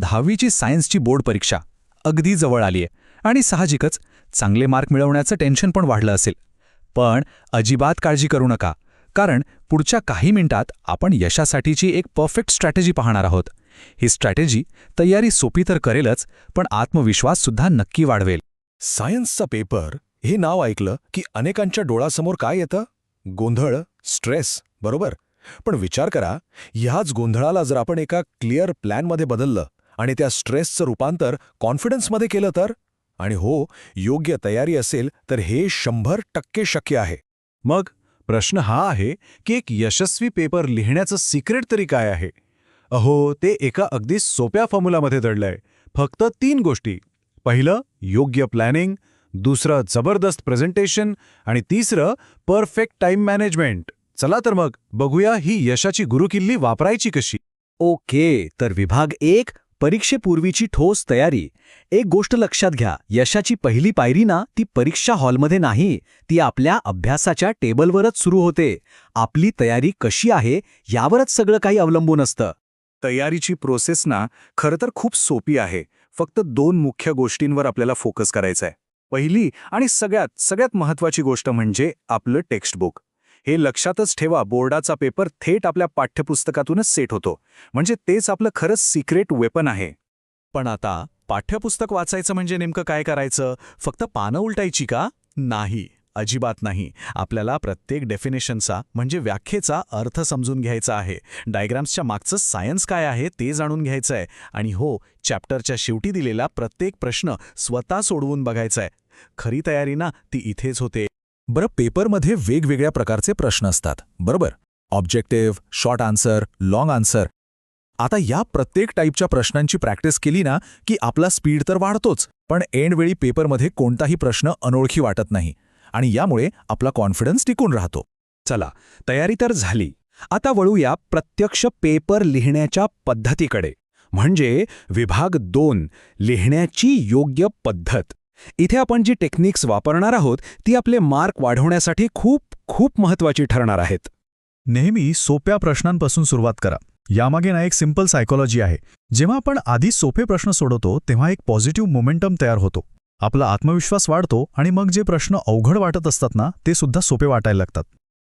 दहावीची सायन्सची बोर्ड परीक्षा अगदी जवळ आलीये आणि साहजिकच चांगले मार्क मिळवण्याचं टेन्शन पण वाढलं असेल. पण अजिबात काळजी करू नका कारण पुढच्या काही मिनिटात आपण यशासाठीची एक परफेक्ट स्ट्रॅटेजी पाहणार आहोत. ही स्ट्रॅटेजी तयारी सोपी तर करेलच पण आत्मविश्वाससुद्धा नक्की वाढवेल. सायन्सचा पेपर हे नाव ऐकलं की अनेकांच्या डोळासमोर काय येतं? गोंधळ स्ट्रेस बरोबर? पण विचार करा ह्याच गोंधळाला जर आपण एका क्लिअर प्लॅनमध्ये बदललं आणि त्या स्ट्रेसचं रूपांतर कॉन्फिडन्समध्ये केलं तर? आणि हो योग्य तयारी असेल तर हे शंभर टक्के शक्य आहे. मग प्रश्न हा आहे की एक यशस्वी पेपर लिहिण्याचं सिक्रेट तरी काय आहे? अहो ते एका अगदी सोप्या फॉर्म्युलामध्ये दडलंय. फक्त तीन गोष्टी. पहिलं योग्य प्लॅनिंग. दुसरं जबरदस्त प्रेझेंटेशन. आणि तिसरं परफेक्ट टाइम मॅनेजमेंट. चला तर मग बघूया ही यशाची गुरुकिल्ली वापरायची कशी. ओके तर विभाग एक परीक्षेपूर्वीची ठोस तयारी. एक गोष्ट लक्षात घ्या यशाची पहिली पायरी ना ती परीक्षा हॉलमध्ये नाही ती आपल्या अभ्यासाच्या टेबलवरच सुरू होते. आपली तयारी कशी आहे यावरच सगळं काही अवलंबून असतं. तयारीची प्रोसेस ना खरं तर खूप सोपी आहे. फक्त दोन मुख्य गोष्टींवर आपल्याला फोकस करायचा आहे पहिली आणि सगळ्यात सगळ्यात महत्वाची गोष्ट म्हणजे आपलं टेक्स्टबुक. हे लक्षातच ठेवा बोर्डाचा पेपर थेट आपल्या पाठ्यपुस्तकातूनच सेट होतो. म्हणजे तेच आपलं खरंच सिक्रेट वेपन आहे. पण आता पाठ्यपुस्तक वाचायचं म्हणजे नेमकं काय करायचं? फक्त पानं उलटायची का? नाही. अजिबात नाही. आपल्याला प्रत्येक डेफिनेशनचा म्हणजे व्याख्येचा अर्थ समजून घ्यायचा आहे. डायग्राम्सच्या मागचं सायन्स काय आहे ते जाणून घ्यायचं आहे आणि हो चॅप्टरच्या शेवटी दिलेला प्रत्येक प्रश्न स्वतः सोडवून बघायचा आहे खरी तयारी ना ती इथेच होते. बरं पेपरमध्ये वेगवेगळ्या प्रकारचे प्रश्न असतात बरोबर? Objective short answer long answer आता या प्रत्येक टाईपच्या प्रश्नांची प्रॅक्टिस केली ना की आपला स्पीड तर वाढतोच पण एंडवेळी पेपरमध्ये कोणताही प्रश्न अनोळखी वाटत नाही आणि यामुळे आपला कॉन्फिडन्स टिकून राहतो. चला तयारी तर झाली. आता वळूया प्रत्यक्ष पेपर लिहिण्याच्या पद्धतीकडे. म्हणजे विभाग दोन लिहिण्याची योग्य पद्धत. इथे आपण जी टेक्निक्स वापरणार आहोत ती आपले मार्क वाढवण्यासाठी खूप खूप महत्वाची ठरणार आहेत. नेहमी सोप्या प्रश्नांपासून सुरुवात करा. यामागे ना एक सिंपल सायकोलॉजी आहे. जेव्हा आपण आधी सोपे प्रश्न सोडवतो तेव्हा एक पॉझिटिव्ह मोमेंटम तयार होतो. आपला आत्मविश्वास वाढतो आणि मग जे प्रश्न अवघड वाटत असतात ना ते सुद्धा सोपे वाटायला लागतात.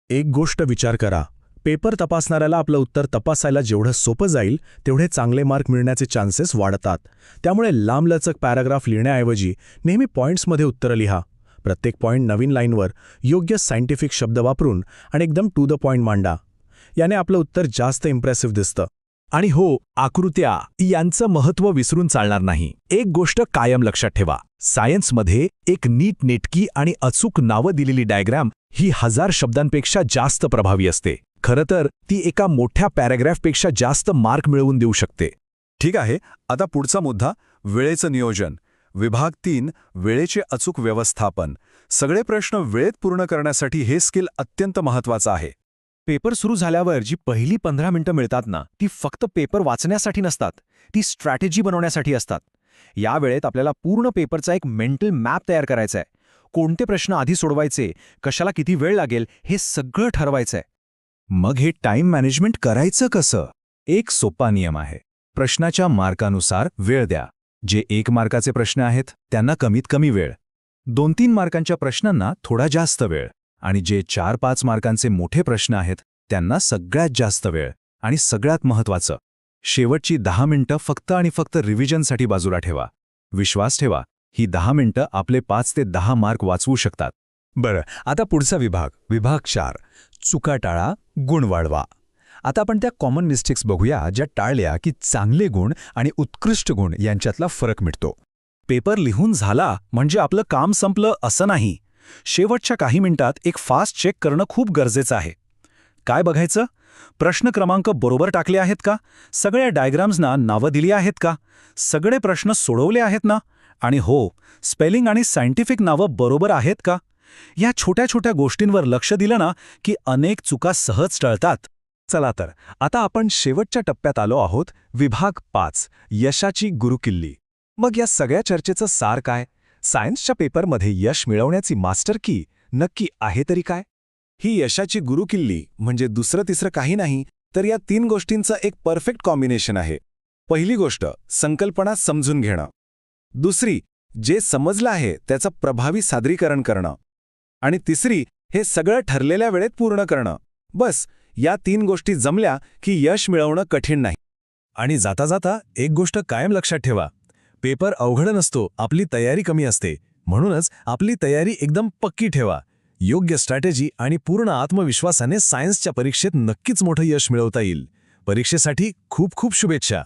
एक गोष्ट विचार करा. पेपर तपासणाऱ्याला आपलं उत्तर तपासायला जेवढं सोपं जाईल तेवढे चांगले मार्क मिळण्याचे चान्सेस वाढतात. त्यामुळे लांबलचक पॅराग्राफ लिहिण्याऐवजी नेहमी पॉईंट्समध्ये उत्तरं लिहा. प्रत्येक पॉईंट नवीन लाईनवर योग्य सायंटिफिक शब्द वापरून आणि एकदम टू द पॉइंट मांडा. याने आपलं उत्तर जास्त इम्प्रेसिव्ह दिसतं. आणि हो आकृत्या यांचं महत्त्व विसरून चालणार नाही. एक गोष्ट कायम लक्षात ठेवा. सायन्समध्ये एक नीट नेटकी आणि अचूक नावं दिलेली डायग्राम ही हजार शब्दांपेक्षा जास्त प्रभावी असते. खरं तर ती एका मोठ्या पॅराग्राफपेक्षा जास्त मार्क मिळवून देऊ शकते. ठीक आहे आता पुढचा मुद्दा वेळेचं नियोजन. विभाग तीन वेळेचे अचूक व्यवस्थापन. सगळे प्रश्न वेळेत पूर्ण करण्यासाठी हे स्किल अत्यंत महत्वाचं आहे. पेपर सुरू झाल्यावर जी पहिली पंधरा मिनिटं मिळतात ना ती फक्त पेपर वाचण्यासाठी नसतात. ती स्ट्रॅटेजी बनवण्यासाठी असतात. या वेळेत आपल्याला पूर्ण पेपरचा एक मेंटल मॅप तयार करायचा आहे कोणते प्रश्न आधी सोडवायचे कशाला किती वेळ लागेल हे सगळं ठरवायचं आहे मग हे टाइम मॅनेजमेंट करायचं कसं? एक सोपा नियम आहे. प्रश्नाच्या मार्कानुसार वेळ द्या. जे एक मार्काचे प्रश्न आहेत त्यांना कमीत कमी वेळ. दोन तीन मार्कांच्या प्रश्नांना थोडा जास्त वेळ. आणि जे चार पाच मार्कांचे मोठे प्रश्न आहेत त्यांना सगळ्यात जास्त वेळ. आणि सगळ्यात महत्वाचं शेवटची दहा मिनिटं फक्त आणि फक्त रिव्हिजनसाठी बाजूला ठेवा. विश्वास ठेवा ही दहा मिनिटं आपले पाच ते दहा मार्क वाचवू शकतात. बरं आता पुढचा विभाग विभाग चार. चुका टाळा गुण वाढवा. आता आपण त्या कॉमन मिस्टेक्स बघूया ज्या टाळल्या की चांगले गुण आणि उत्कृष्ट गुण यांच्यातला फरक मिळतो पेपर लिहून झाला म्हणजे आपलं काम संपलं असं नाही. शेवटच्या काही मिनिटात एक फास्ट चेक करणं खूप गरजेचं आहे. काय बघायचं? प्रश्न क्रमांक बरोबर टाकले आहेत का? सगळ्या डायग्राम्सना नावं दिली आहेत का? सगळे प्रश्न सोडवले आहेत ना? आणि हो स्पेलिंग आणि सायंटिफिक नावं बरोबर आहेत का? या छोट्या छोट्या गोष्टींवर लक्ष दिलं ना की अनेक चुका सहज टळतात. चला तर आता आपण शेवटच्या टप्प्यात आलो आहोत विभाग पाच यशाची गुरुकिल्ली. मग या सगळ्या चर्चेचं सार काय? सायन्सच्या पेपरमध्ये यश मिळवण्याची मास्टर की नक्की आहे तरी काय? ही यशाची गुरुकिल्ली म्हणजे दुसरं तिसरं काही नाही तर या तीन गोष्टींचं एक परफेक्ट कॉम्बिनेशन आहे. पहिली गोष्ट संकल्पना समजून घेणं. दुसरी जे समजलं आहे त्याचं प्रभावी सादरीकरण करणं. आणि तिसरी हे सगळं ठरलेल्या वेळेत पूर्ण करणं. बस या तीन गोष्टी जमल्या की यश मिळवणं कठीण नाही. आणि जाता जाता एक गोष्ट कायम लक्षात ठेवा. पेपर अवघड नसतो आपली तयारी कमी असते. म्हणूनच आपली तयारी एकदम पक्की ठेवा. योग्य स्ट्रॅटेजी आणि पूर्ण आत्मविश्वासाने सायन्सच्या परीक्षेत नक्कीच मोठं यश मिळवता येईल. परीक्षेसाठी खूप खूप शुभेच्छा.